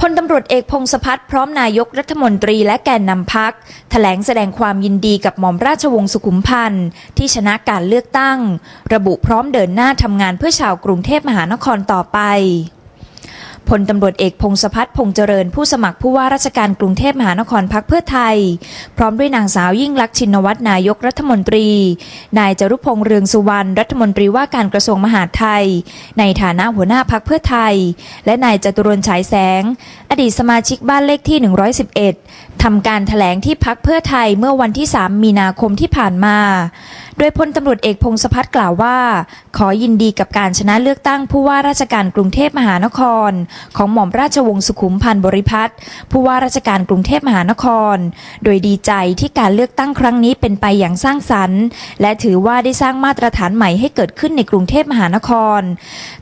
พลตำรวจเอกพงศพัฒน์พร้อมนายกรัฐมนตรีและแกนนำพักแถลงแสดงความยินดีกับหม่อมราชวงศ์สุขุมพันธ์ที่ชนะการเลือกตั้ง ระบุพร้อมเดินหน้าทำงานเพื่อชาวกรุงเทพมหานครต่อไป พลตำรวจเอกพงศพัฒน์พงษเจริญผู้สมัครผู้ว่าราชการกรุงเทพมหานครพักเพื่อไทย พร้อมด้วยนางสาวยิ่งลักษณ์ชินวัตรนายกรัฐมนตรี นายจรุพงษ์เรืองสุวรรณรัฐมนตรีว่าการกระทรวงมหาดไทย ในฐานะหัวหน้าพักเพื่อไทย และนายจตุรนฉายแสง อดีตสมาชิกบ้านเลขที่ 111 ทำการถแถลงที่พักเพื่อไทยเมื่อวันที่ 3 มีนาคมที่ผ่านมา โดยพลตำรวจเอกพงศพัฒน์กล่าวว่า ขอยินดีกับการชนะเลือกตั้งผู้ว่าราชการกรุงเทพมหานครของหม่อมราชวงศ์สุขุมพันธ์บริพัตรผู้ว่าราชการกรุงเทพมหานคร โดยดีใจที่การเลือกตั้งครั้งนี้เป็นไปอย่างสร้างสรรค์ และถือว่าได้สร้างมาตรฐานใหม่ให้เกิดขึ้นในกรุงเทพมหานคร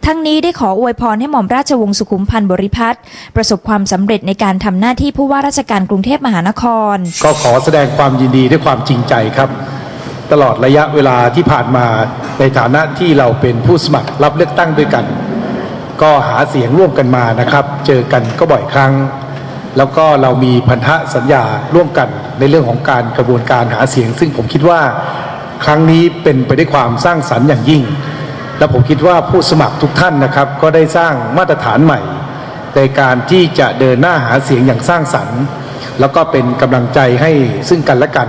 ทั้งนี้ได้ขออวยพรให้หม่อมราชวงศ์สุขุมพันธ์บริพัตรประสบความสำเร็จในการทำหน้าที่ผู้ว่าราชการกรุงเทพมหานคร ก็ขอแสดงความยินดีด้วยความจริงใจครับตลอดระยะเวลาที่ผ่านมาในฐานะที่เราเป็นผู้สมัครรับเลือกตั้งด้วยกัน ก็หาเสียงร่วมกันมานะครับ เจอกันก็บ่อยครั้ง แล้วก็เรามีพันธะสัญญาร่วมกันในเรื่องของการกระบวนการหาเสียง ซึ่งผมคิดว่าครั้งนี้เป็นไปด้วยความสร้างสรรค์อย่างยิ่ง และผมคิดว่าผู้สมัครทุกท่านนะครับ ก็ได้สร้างมาตรฐานใหม่ ในการที่จะเดินหน้าหาเสียงอย่างสร้างสรรค์ แล้วก็เป็นกำลังใจให้ซึ่งกันและกัน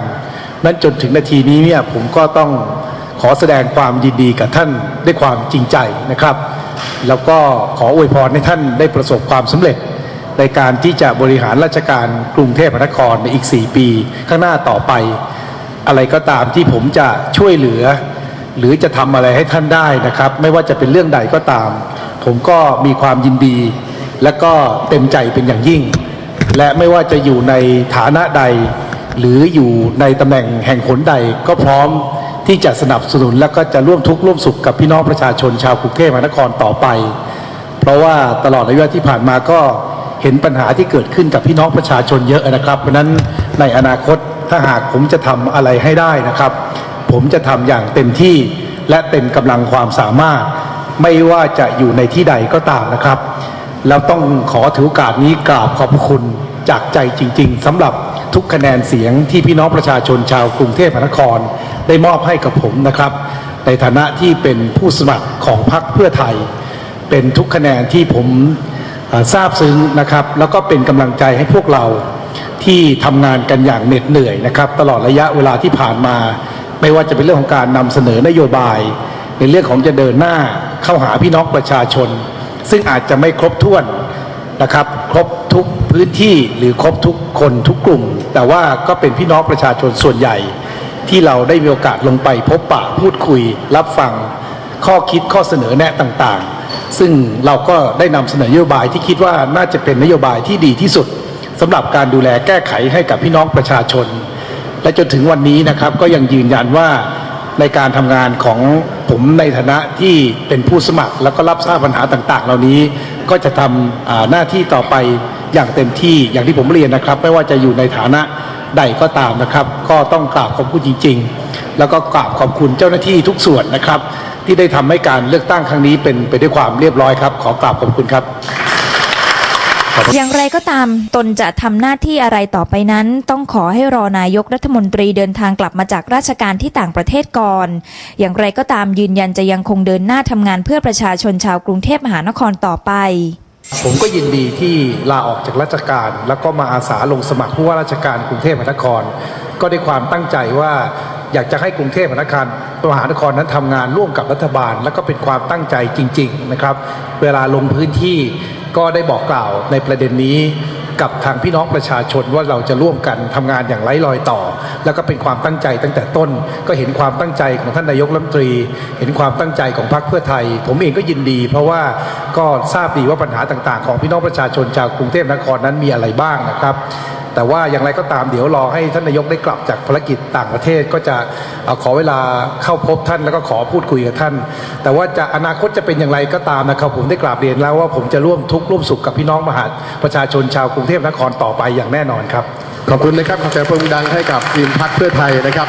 นั้นจนถึงนาทีนี้เนี่ยผมก็ต้องขอแสดงความยินดีกับท่านด้วยความจริงใจนะครับ แล้วก็ขออวยพรให้ท่านได้ประสบความสำเร็จ ในการที่จะบริหารราชการกรุงเทพมหานครในอีก 4 ปี ข้างหน้าต่อไป อะไรก็ตามที่ผมจะช่วยเหลือ หรือจะทำอะไรให้ท่านได้นะครับ ไม่ว่าจะเป็นเรื่องใดก็ตาม ผมก็มีความยินดี และก็เต็มใจเป็นอย่างยิ่ง และไม่ว่าจะอยู่ในฐานะใด หรืออยู่ในตำแหน่งแห่งหนใดก็พร้อม ที่จะสนับสนุนและก็จะร่วมทุกข์ร่วมสุขกับพี่น้องประชาชนชาวกรุงเทพมหานครต่อไป เพราะว่าตลอดระยะเวลาที่ผ่านมาก็เห็นปัญหาที่เกิดขึ้นกับพี่น้องประชาชนเยอะนะครับ เพราะฉะนั้นในอนาคตถ้าหากผมจะทำอะไรให้ได้นะครับ ผมจะทำอย่างเต็มที่และเต็มกำลังความสามารถ ไม่ว่าจะอยู่ในที่ใดก็ตามนะครับ แล้วต้องขอถือโอกาสนี้กราบขอบพระคุณจากใจจริง ๆสำหรับ ทุกคะแนนเสียงที่พี่น้องประชาชนชาวกรุงเทพมหานคร ได้มอบให้กับผมนะครับ ในฐานะที่เป็นผู้สมัครของพรรคเพื่อไทย เป็นทุกคะแนนที่ผมทราบซึ้งนะครับ แล้วก็เป็นกำลังใจให้พวกเราที่ทำงานกันอย่างเหน็ดเหนื่อยนะครับ ตลอดระยะเวลาที่ผ่านมา ไม่ว่าจะเป็นเรื่องของการนำเสนอนโยบาย ในเรื่องของจะเดินหน้าเข้าหาพี่น้องประชาชน ซึ่งอาจจะไม่ครบถ้วน นะครับ ครบทุกพื้นที่หรือครบทุกคนทุกกลุ่ม แต่ว่าก็เป็นพี่น้องประชาชนส่วนใหญ่ ที่เราได้มีโอกาสลงไปพบปะพูดคุย รับฟังข้อคิดข้อเสนอแนะต่างๆ ซึ่งเราก็ได้นำเสนอนโยบายที่คิดว่าน่าจะเป็นนโยบายที่ดีที่สุดสำหรับการดูแลแก้ไขให้กับพี่น้องประชาชน และจนถึงวันนี้นะครับก็ยังยืนยันว่าในการทำงานของผมในฐานะที่เป็นผู้สมัคร แล้วก็รับทราบปัญหาต่าง ๆ เหล่านี้ ก็จะทำอ่าหน้าที่ต่อไปอย่างเต็มที่อย่างที่ผมเรียนนะครับ ไม่ว่าจะอยู่ในฐานะใดก็ตามนะครับ ก็ต้องกราบขอบคุณจริง ๆ แล้วก็กราบขอบคุณเจ้าหน้าที่ทุกส่วนนะครับ ที่ได้ทำให้การเลือกตั้งครั้งนี้เป็นไปด้วยความเรียบร้อยครับ ขอกราบขอบคุณครับ อย่างไรก็ตามตนจะทำหน้าที่อะไรต่อไปนั้น ต้องขอให้รอนายกรัฐมนตรีเดินทางกลับมาจากราชการที่ต่างประเทศก่อน อย่างไรก็ตามยืนยันจะยังคงเดินหน้าทำงานเพื่อประชาชนชาวกรุงเทพมหานครต่อไป ผมก็ยินดีที่ลาออกจากราชการ แล้วก็มาอาสาลงสมัครผู้ว่าราชการกรุงเทพมหานคร ก็ได้ความตั้งใจว่าอยากจะให้กรุงเทพมหานครมหานครนั้นทำงานร่วมกับรัฐบาล แล้วก็เป็นความตั้งใจจริง ๆ นะครับ เวลาลงพื้นที่ ก็ได้บอกกล่าวในประเด็นนี้กับทางพี่น้องประชาชนว่าเราจะร่วมกันทำงานอย่างไร้รอยต่อ แล้วก็เป็นความตั้งใจตั้งแต่ต้น ก็เห็นความตั้งใจของท่านนายกรัฐมนตรี เห็นความตั้งใจของพรรคเพื่อไทย ผมเองก็ยินดี เพราะว่าก็ทราบดีว่าปัญหาต่างๆ ของพี่น้องประชาชนชาวกรุงเทพมหานครนั้นมีอะไรบ้างนะครับ แต่ว่าอย่างไรก็ตามเดี๋ยวรอให้ท่านนายกได้กลับจากภารกิจต่างประเทศก็จะอขอเวลาเข้าพบท่านแล้วก็ขอพูดคุยกับท่าน แต่ว่าจะอนาคตจะเป็นอย่างไรก็ตามนะครับ ผมได้กราบเรียนแล้วว่าผมจะร่วมทุกข์ร่วมสุขกับพี่น้องมหาประชาชนชาวกรุงเทพนครต่อไปอย่างแน่นอนครับ ขอบคุณนะครับขอเสียงปรบมือดังให้กับทีมพักเพื่อไทยนะครับ